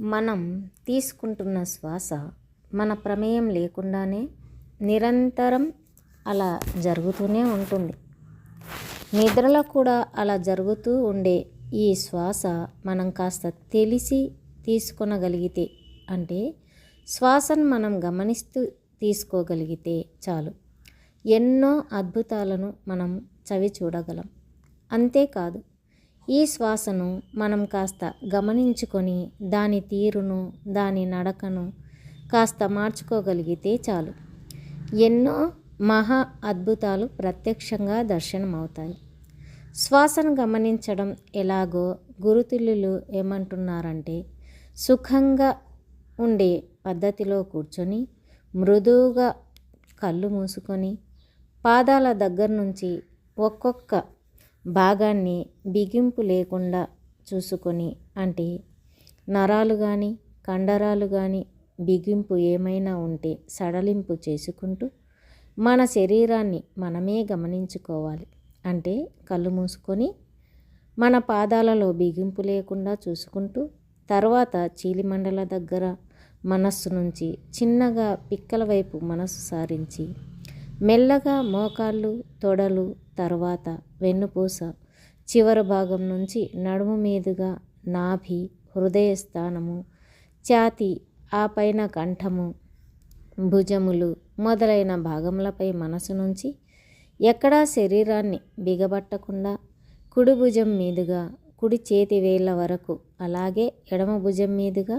మనం తీసుకుంటున్న శ్వాస మన ప్రమేయం లేకుండానే నిరంతరం అలా జరుగుతూనే ఉంటుంది. నిద్రలో కూడా అలా జరుగుతూ ఉండే ఈ శ్వాస మనం కాస్త తెలిసి తీసుకొనగలిగితే అంటే శ్వాసను మనం గమనిస్తూ తీసుకోగలిగితే చాలు. ఎన్నో అద్భుతాలను మనం చవి చూడగలం అంతేకాదు ఈ శ్వాసను మనం కాస్త గమనించుకొని దాని తీరును దాని నడకను కాస్త మార్చుకోగలిగితే చాలు. ఎన్నో మహా అద్భుతాలు ప్రత్యక్షంగా దర్శనమవుతాయి. శ్వాసను గమనించడం ఎలాగో గురుతుల్యులు ఏమంటున్నారంటే సుఖంగా ఉండే పద్ధతిలో కూర్చొని మృదువుగా కళ్ళు మూసుకొని పాదాల దగ్గర నుంచి ఒక్కొక్క భాగాన్ని బిగింపు లేకుండా చూసుకొని అంటే నరాలు కానీ కండరాలు కానీ బిగింపు ఏమైనా ఉంటే సడలింపు చేసుకుంటూ మన శరీరాన్ని మనమే గమనించుకోవాలి. అంటే కళ్ళు మూసుకొని మన పాదాలలో బిగింపు లేకుండా చూసుకుంటూ తర్వాత చీలిమండల దగ్గర మనస్సు నుంచి చిన్నగా పిక్కల వైపు మనస్సు సారించి మెల్లగా మోకాళ్ళు తొడలు తర్వాత వెన్నుపూస. చివరి భాగం నుంచి నడుము మీదుగా నాభి హృదయ స్థానము ఛాతి ఆ పైన కంఠము భుజములు మొదలైన భాగములపై మనసు నుంచి ఎక్కడా శరీరాన్ని బిగబట్టకుండా కుడి భుజం మీదుగా కుడి చేతి వేళ్ళ వరకు అలాగే ఎడమ భుజం మీదుగా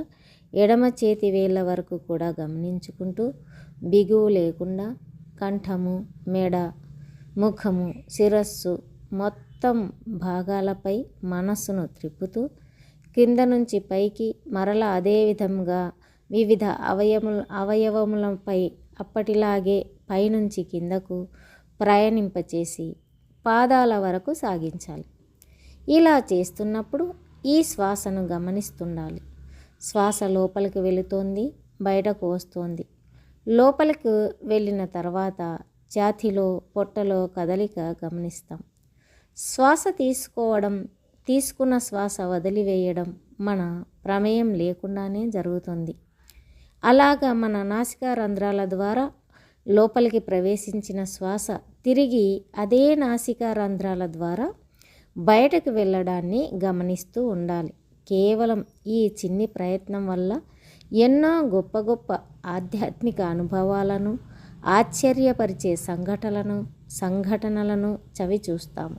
ఎడమ చేతి వేళ్ళ వరకు కూడా గమనించుకుంటూ బిగువు లేకుండా కంఠము మెడ ముఖము శిరస్సు మొత్తం భాగాలపై మనస్సును త్రిప్పుతూ కింద నుంచి పైకి మరల అదే విధంగా వివిధ అవయముల అవయవములపై అప్పటిలాగే పైనుంచి కిందకు ప్రయాణింపచేసి పాదాల వరకు సాగించాలి. ఇలా చేస్తున్నప్పుడు ఈ శ్వాసను గమనిస్తుండాలి. శ్వాస లోపలికి వెళుతోంది బయటకు వస్తోంది. లోపలికి వెళ్ళిన తర్వాత ఛాతీలో పొట్టలో కదలిక గమనిస్తాం. శ్వాస తీసుకోవడం తీసుకున్న శ్వాస వదిలివేయడం మన ప్రమేయం లేకుండానే జరుగుతుంది. అలాగా మన నాసికా రంధ్రాల ద్వారా లోపలికి ప్రవేశించిన శ్వాస తిరిగి అదే నాసికా రంధ్రాల ద్వారా బయటకు వెళ్ళడాన్ని గమనిస్తూ ఉండాలి. కేవలం ఈ చిన్ని ప్రయత్నం వల్ల ఎన్నో గొప్ప గొప్ప ఆధ్యాత్మిక అనుభవాలను ఆశ్చర్యపరిచే సంఘటనలను సంఘటనలను చవి చూస్తాము